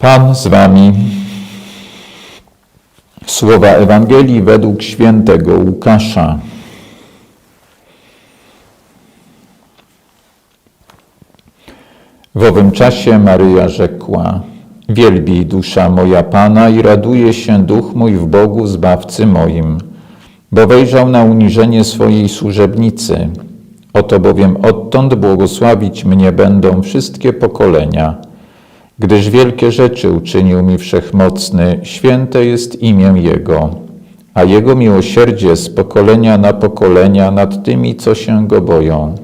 Pan z wami. Słowa Ewangelii według świętego Łukasza. W owym czasie Maryja rzekła: Wielbi dusza moja Pana i raduje się duch mój w Bogu Zbawcy moim, bo wejrzał na uniżenie swojej służebnicy. Oto bowiem odtąd błogosławić mnie będą wszystkie pokolenia, gdyż wielkie rzeczy uczynił mi Wszechmocny, święte jest imię Jego, a Jego miłosierdzie z pokolenia na pokolenia nad tymi, co się Go boją.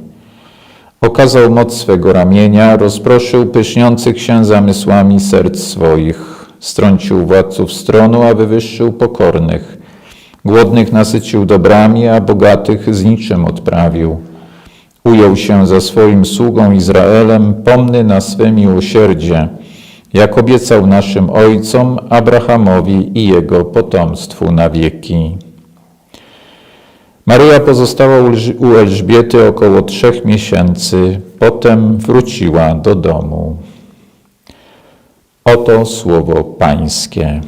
Okazał moc swego ramienia, rozproszył pyszniących się zamysłami serc swoich, strącił władców stronu, a wywyższył pokornych. Głodnych nasycił dobrami, a bogatych z niczym odprawił. Ujął się za swoim sługą Izraelem, pomny na swe miłosierdzie, jak obiecał naszym ojcom, Abrahamowi i jego potomstwu na wieki. Maryja pozostała u Elż- u Elżbiety około trzech miesięcy, potem wróciła do domu. Oto słowo Pańskie.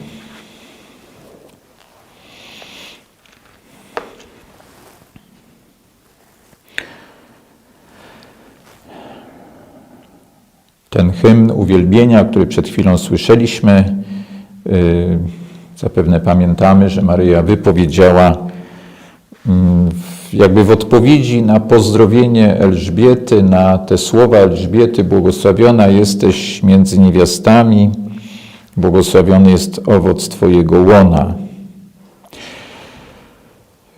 Ten hymn uwielbienia, który przed chwilą słyszeliśmy, yy, zapewne pamiętamy, że Maryja wypowiedziała mm, jakby w odpowiedzi na pozdrowienie Elżbiety, na te słowa Elżbiety, błogosławiona jesteś między niewiastami, błogosławiony jest owoc Twojego łona.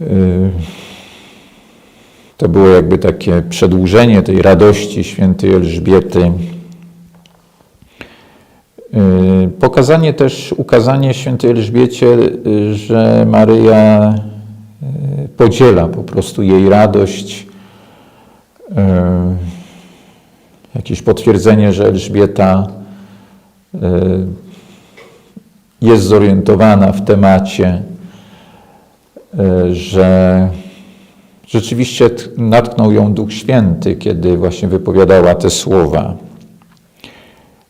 Yy, To było jakby takie przedłużenie tej radości świętej Elżbiety. Yy, Pokazanie też, ukazanie świętej Elżbiecie, yy, że Maryja yy, podziela po prostu jej radość. Jakieś potwierdzenie, że Elżbieta jest zorientowana w temacie, że rzeczywiście natknął ją Duch Święty, kiedy właśnie wypowiadała te słowa.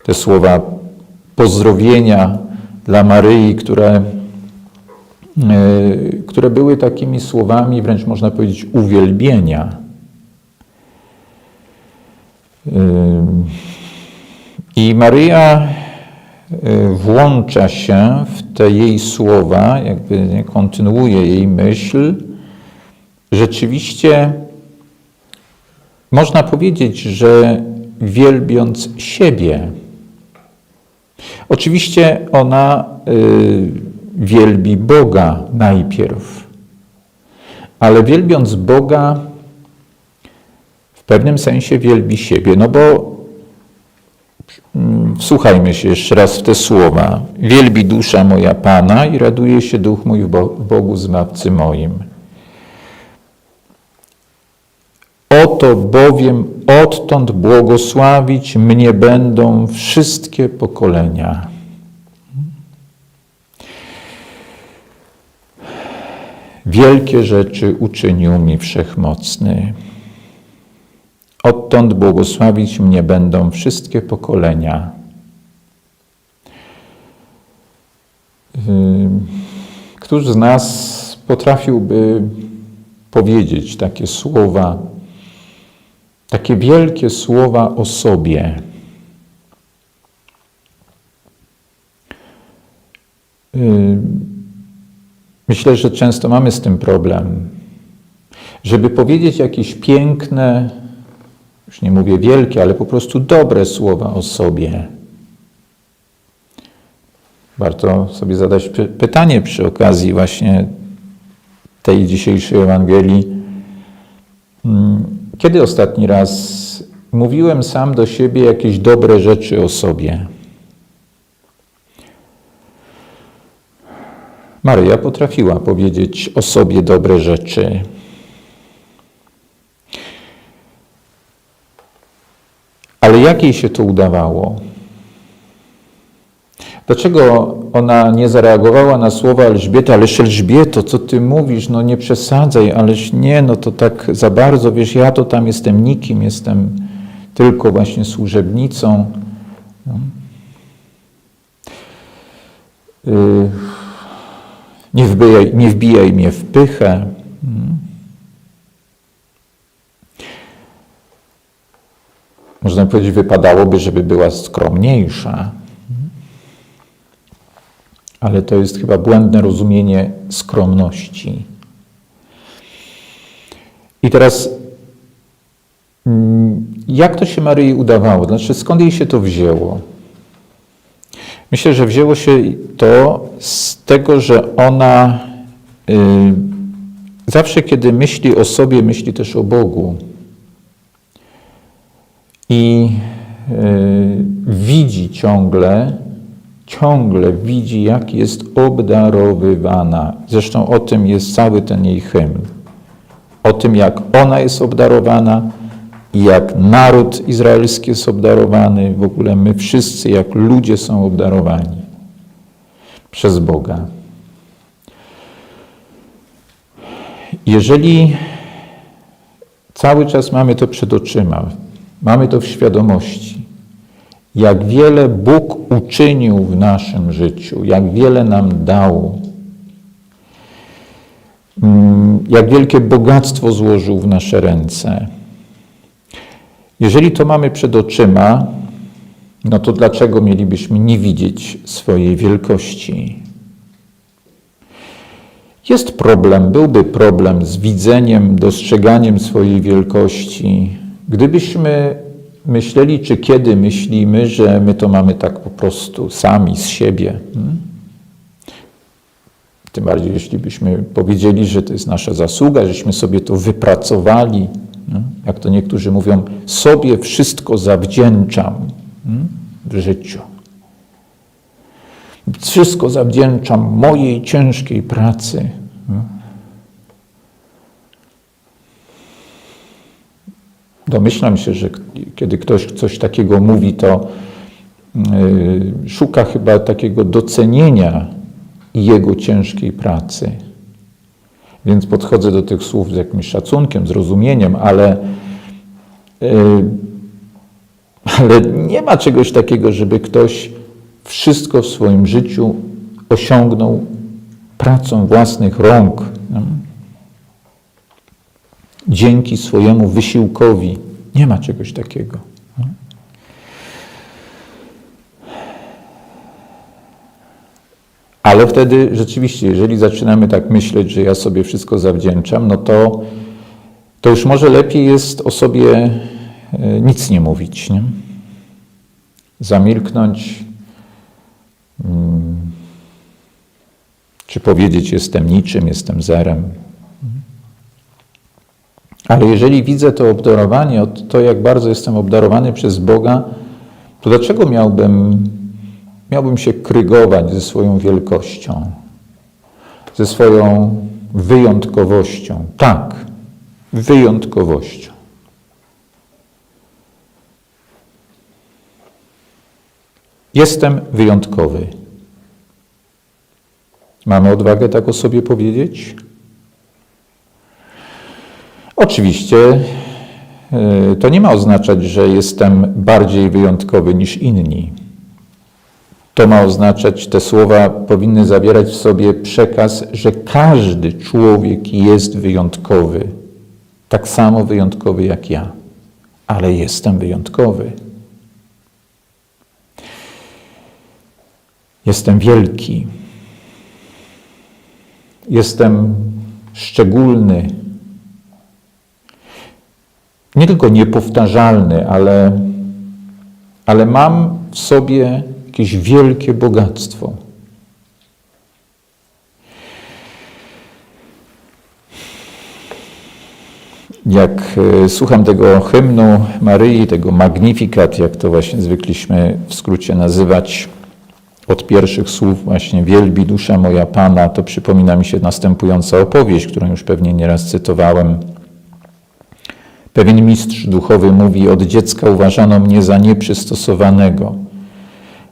Te słowa pozdrowienia dla Maryi, które, e, które były takimi słowami, wręcz można powiedzieć, uwielbienia. I Maryja e, włącza się w te jej słowa, jakby kontynuuje jej myśl. Rzeczywiście można powiedzieć, że wielbiąc siebie, Oczywiście ona y, wielbi Boga najpierw, ale wielbiąc Boga, w pewnym sensie wielbi siebie, no bo mm, wsłuchajmy się jeszcze raz w te słowa. Wielbi dusza moja Pana i raduje się duch mój w Bo- w Bogu Zbawcy moim. Oto bowiem odtąd błogosławić mnie będą wszystkie pokolenia. Wielkie rzeczy uczynił mi wszechmocny. Odtąd błogosławić mnie będą wszystkie pokolenia. Któż z nas potrafiłby powiedzieć takie słowa, takie wielkie słowa o sobie? Ym, Myślę, że często mamy z tym problem. Żeby powiedzieć jakieś piękne, już nie mówię wielkie, ale po prostu dobre słowa o sobie. Warto sobie zadać py- pytanie przy okazji właśnie tej dzisiejszej Ewangelii. Kiedy ostatni raz mówiłem sam do siebie jakieś dobre rzeczy o sobie? Maryja potrafiła powiedzieć o sobie dobre rzeczy. Ale jak jej się to udawało? Dlaczego ona nie zareagowała na słowa Elżbiety? Ależ Elżbieto, co ty mówisz? No nie przesadzaj, ależ nie, no to tak za bardzo, wiesz, ja to tam jestem nikim, jestem tylko właśnie służebnicą. No. y, nie wbijaj, nie wbijaj mnie w pychę. Mm. Można powiedzieć, wypadałoby, żeby była skromniejsza. Ale to jest chyba błędne rozumienie skromności. I teraz, mm, jak to się Maryi udawało? Znaczy, skąd jej się to wzięło? Myślę, że wzięło się to z tego, że ona y, zawsze, kiedy myśli o sobie, myśli też o Bogu. I y, widzi ciągle, ciągle widzi, jak jest obdarowywana. Zresztą o tym jest cały ten jej hymn. O tym, jak ona jest obdarowana i jak naród izraelski jest obdarowany, w ogóle my wszyscy, jak ludzie są obdarowani przez Boga. Jeżeli cały czas mamy to przed oczyma, mamy to w świadomości, jak wiele Bóg uczynił w naszym życiu, jak wiele nam dał, mm, jak wielkie bogactwo złożył w nasze ręce. Jeżeli to mamy przed oczyma, no to dlaczego mielibyśmy nie widzieć swojej wielkości? Jest problem, byłby problem z widzeniem, dostrzeganiem swojej wielkości, gdybyśmy myśleli, czy kiedy myślimy, że my to mamy tak po prostu sami z siebie. hmm? Tym bardziej, jeśli byśmy powiedzieli, że to jest nasza zasługa, żeśmy sobie to wypracowali. no? Jak to niektórzy mówią, sobie wszystko zawdzięczam hmm, w życiu. Wszystko zawdzięczam mojej ciężkiej pracy. Domyślam się, że kiedy ktoś coś takiego mówi, to y, szuka chyba takiego docenienia jego ciężkiej pracy. Więc podchodzę do tych słów z jakimś szacunkiem, zrozumieniem, ale, y, ale nie ma czegoś takiego, żeby ktoś wszystko w swoim życiu osiągnął pracą własnych rąk. Dzięki swojemu wysiłkowi. Nie ma czegoś takiego. Ale wtedy rzeczywiście, jeżeli zaczynamy tak myśleć, że ja sobie wszystko zawdzięczam, no to, to już może lepiej jest o sobie e, nic nie mówić. Nie? Zamilknąć, mm, czy powiedzieć: Jestem niczym, jestem zerem. Ale jeżeli widzę to obdarowanie, to jak bardzo jestem obdarowany przez Boga, to dlaczego miałbym, miałbym się krygować ze swoją wielkością, ze swoją wyjątkowością? Tak, wyjątkowością. Jestem wyjątkowy. Mamy odwagę tak o sobie powiedzieć? Oczywiście y, to nie ma oznaczać, że jestem bardziej wyjątkowy niż inni. To ma oznaczać, te słowa powinny zawierać w sobie przekaz, że każdy człowiek jest wyjątkowy. Tak samo wyjątkowy jak ja, ale jestem wyjątkowy. Jestem wielki. Jestem szczególny, nie tylko niepowtarzalny, ale, ale mam w sobie jakieś wielkie bogactwo. Jak e, słucham tego hymnu Maryi, tego Magnificat, jak to właśnie zwykliśmy w skrócie nazywać, od pierwszych słów właśnie wielbi dusza moja Pana, to przypomina mi się następująca opowieść, którą już pewnie nieraz cytowałem. Pewien mistrz duchowy mówi: Od dziecka uważano mnie za nieprzystosowanego.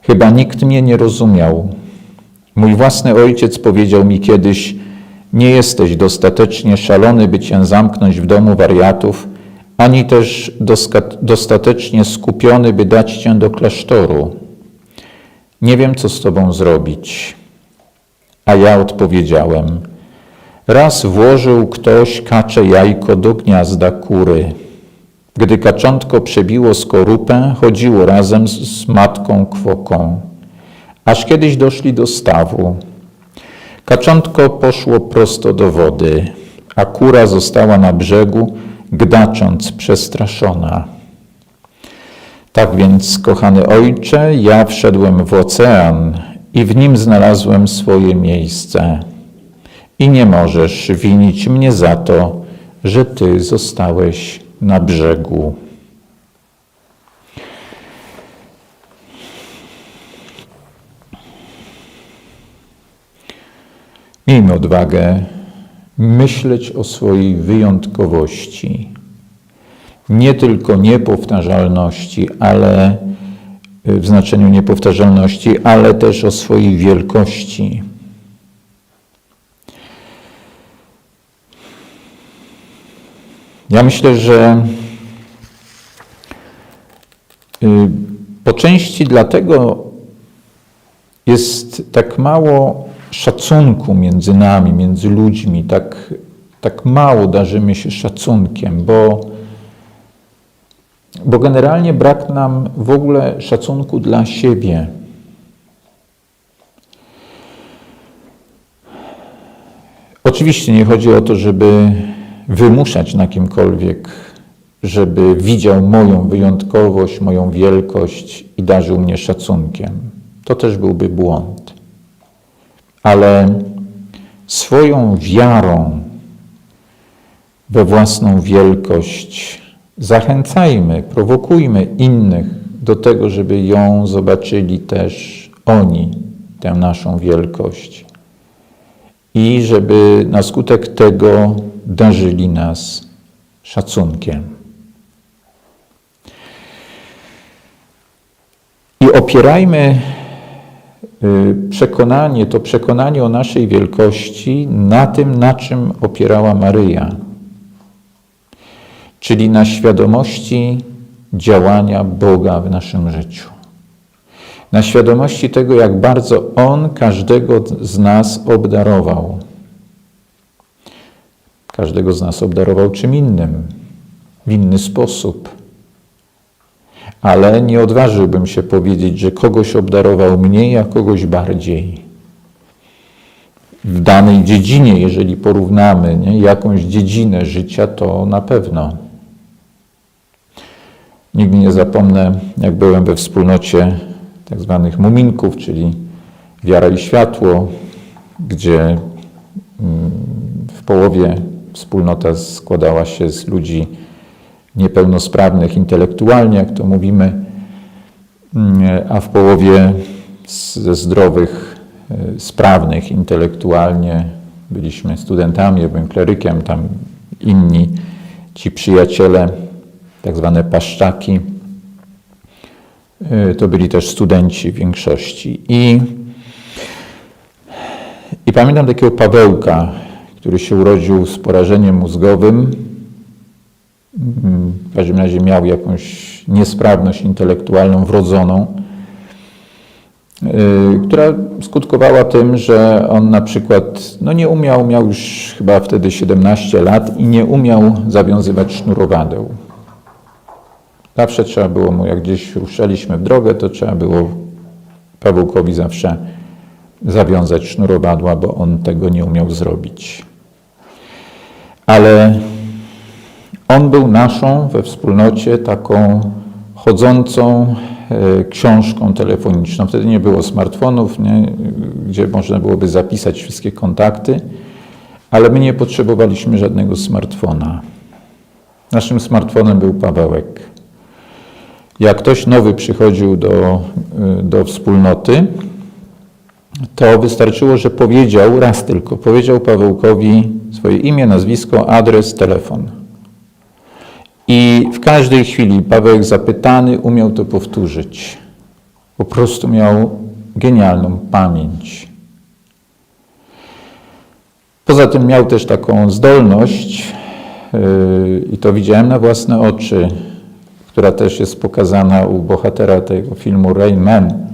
Chyba nikt mnie nie rozumiał. Mój własny ojciec powiedział mi kiedyś: Nie jesteś dostatecznie szalony, by cię zamknąć w domu wariatów, ani też dostatecznie skupiony, by dać cię do klasztoru. Nie wiem, co z tobą zrobić. A ja odpowiedziałem, raz włożył ktoś kacze jajko do gniazda kury. Gdy kaczątko przebiło skorupę, chodziło razem z, matką kwoką, aż kiedyś doszli do stawu. Kaczątko poszło prosto do wody, a kura została na brzegu, gdacząc przestraszona. Tak więc, kochany ojcze, ja wszedłem w ocean i w nim znalazłem swoje miejsce. I nie możesz winić mnie za to, że ty zostałeś na brzegu. Miejmy odwagę myśleć o swojej wyjątkowości. Nie tylko niepowtarzalności, ale w znaczeniu niepowtarzalności, ale też o swojej wielkości. Ja myślę, że y, po części dlatego jest tak mało szacunku między nami, między ludźmi, tak, tak mało darzymy się szacunkiem, bo, bo generalnie brak nam w ogóle szacunku dla siebie. Oczywiście nie chodzi o to, żeby wymuszać na kimkolwiek, żeby widział moją wyjątkowość, moją wielkość i darzył mnie szacunkiem. To też byłby błąd. Ale swoją wiarą we własną wielkość zachęcajmy, prowokujmy innych do tego, żeby ją zobaczyli też oni, tę naszą wielkość. I żeby na skutek tego darzyli nas szacunkiem. I opierajmy y, przekonanie, to przekonanie o naszej wielkości na tym, na czym opierała Maryja, czyli na świadomości działania Boga w naszym życiu. Na świadomości tego, jak bardzo On każdego z nas obdarował Każdego z nas obdarował czym innym, w inny sposób. Ale nie odważyłbym się powiedzieć, że kogoś obdarował mniej, a kogoś bardziej. W danej dziedzinie, jeżeli porównamy nie, jakąś dziedzinę życia, to na pewno. Nigdy nie zapomnę, jak byłem we wspólnocie tak zwanych muminków, czyli wiara i światło, gdzie mm, w połowie Wspólnota składała się z ludzi niepełnosprawnych intelektualnie, jak to mówimy, mm, a w połowie ze zdrowych, e, sprawnych intelektualnie. Byliśmy studentami, ja byłem klerykiem, tam inni ci przyjaciele, tak zwane paszczaki, e, to byli też studenci w większości. I, i pamiętam takiego Pawełka, który się urodził z porażeniem mózgowym. W każdym razie miał jakąś niesprawność intelektualną wrodzoną, y, która skutkowała tym, że on na przykład no nie umiał, miał już chyba wtedy 17 lat i nie umiał zawiązywać sznurowadeł. Zawsze trzeba było mu, jak gdzieś ruszaliśmy w drogę, to trzeba było Pawełkowi zawsze zawiązać sznurowadła, bo on tego nie umiał zrobić ale on był naszą we wspólnocie taką chodzącą e, książką telefoniczną. Wtedy nie było smartfonów, nie, gdzie można byłoby zapisać wszystkie kontakty, ale my nie potrzebowaliśmy żadnego smartfona. Naszym smartfonem był Pawełek. Jak ktoś nowy przychodził do, e, do wspólnoty, to wystarczyło, że powiedział raz tylko, powiedział Pawełkowi swoje imię, nazwisko, adres, telefon. I w każdej chwili Paweł zapytany umiał to powtórzyć. Po prostu miał genialną pamięć. Poza tym miał też taką zdolność, yy, i to widziałem na własne oczy, która też jest pokazana u bohatera tego filmu Rain Man,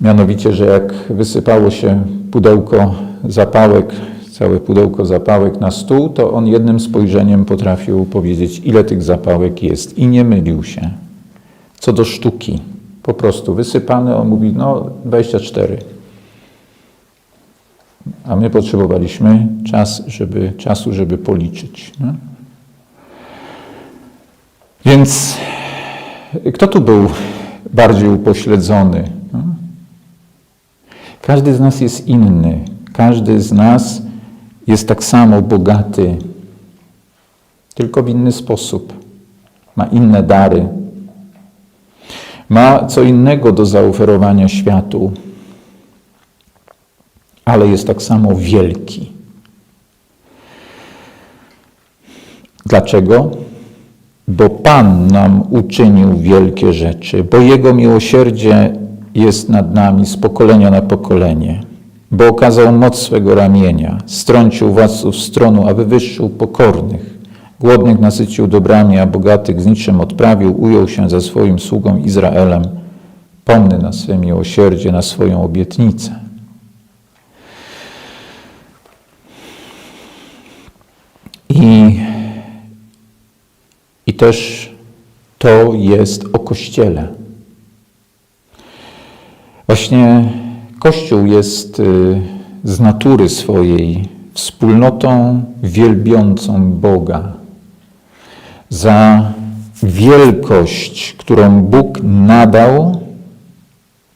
Mianowicie, że jak wysypało się pudełko zapałek, całe pudełko zapałek na stół, to on jednym spojrzeniem potrafił powiedzieć, ile tych zapałek jest i nie mylił się. Co do sztuki, po prostu wysypane, on mówi, no 24. A my potrzebowaliśmy czas, żeby, czasu, żeby policzyć. No? Więc kto tu był bardziej upośledzony? No? Każdy z nas jest inny. Każdy z nas jest tak samo bogaty, tylko w inny sposób. Ma inne dary. Ma co innego do zaoferowania światu, ale jest tak samo wielki. Dlaczego? Bo Pan nam uczynił wielkie rzeczy, bo Jego miłosierdzie jest nad nami z pokolenia na pokolenie, bo okazał moc swego ramienia, strącił władców stronu, a wywyższył pokornych, głodnych nasycił dobrami, a bogatych z niczym odprawił, ujął się za swoim sługą Izraelem, pomny na swe miłosierdzie, na swoją obietnicę. I, I też to jest o Kościele. Właśnie Kościół jest y, z natury swojej wspólnotą wielbiącą Boga za wielkość, którą Bóg nadał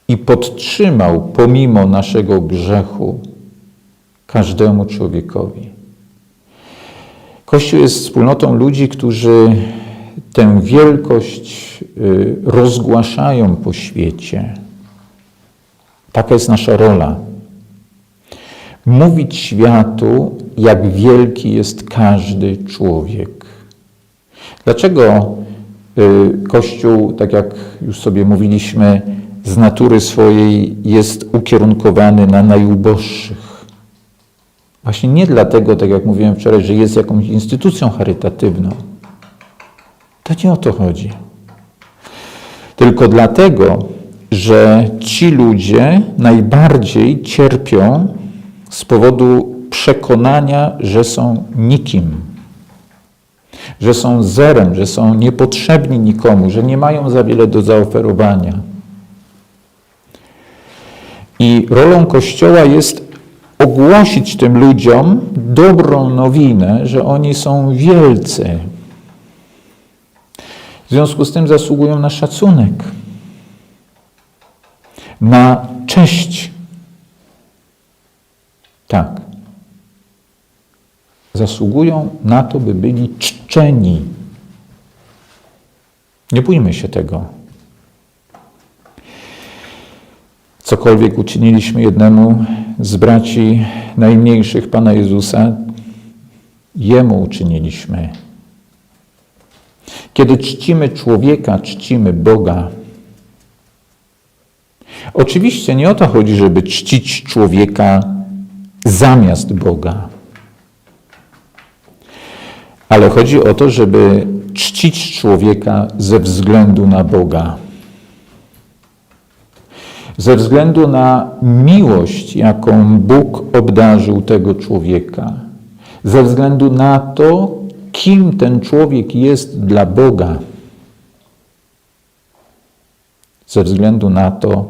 i podtrzymał pomimo naszego grzechu każdemu człowiekowi. Kościół jest wspólnotą ludzi, którzy tę wielkość y, rozgłaszają po świecie. Taka jest nasza rola. Mówić światu, jak wielki jest każdy człowiek. Dlaczego y, Kościół, tak jak już sobie mówiliśmy, z natury swojej jest ukierunkowany na najuboższych? Właśnie nie dlatego, tak jak mówiłem wczoraj, że jest jakąś instytucją charytatywną. To nie o to chodzi. Tylko dlatego, że ci ludzie najbardziej cierpią z powodu przekonania, że są nikim, że są zerem, że są niepotrzebni nikomu, że nie mają za wiele do zaoferowania. I rolą Kościoła jest ogłosić tym ludziom dobrą nowinę, że oni są wielcy. W związku z tym zasługują na szacunek na cześć. Tak. Zasługują na to, by byli czczeni. Nie bójmy się tego. Cokolwiek uczyniliśmy jednemu z braci najmniejszych Pana Jezusa, Jemu uczyniliśmy. Kiedy czcimy człowieka, czcimy Boga. Oczywiście nie o to chodzi, żeby czcić człowieka zamiast Boga. Ale chodzi o to, żeby czcić człowieka ze względu na Boga. Ze względu na miłość, jaką Bóg obdarzył tego człowieka. Ze względu na to, kim ten człowiek jest dla Boga. Ze względu na to,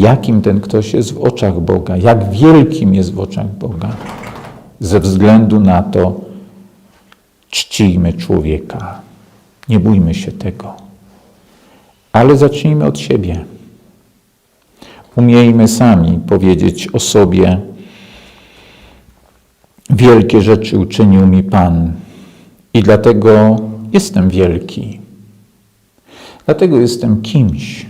jakim ten ktoś jest w oczach Boga, jak wielkim jest w oczach Boga. Ze względu na to czcijmy człowieka. Nie bójmy się tego. Ale zacznijmy od siebie. Umiejmy sami powiedzieć o sobie, wielkie rzeczy uczynił mi Pan i dlatego jestem wielki. Dlatego jestem kimś.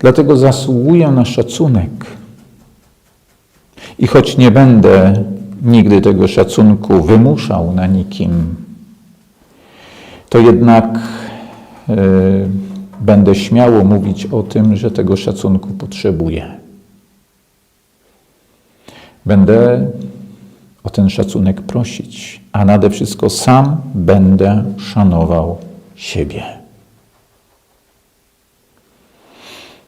Dlatego zasługuję na szacunek. I choć nie będę nigdy tego szacunku wymuszał na nikim, to jednak y, będę śmiało mówić o tym, że tego szacunku potrzebuję. Będę o ten szacunek prosić, a nade wszystko sam będę szanował siebie.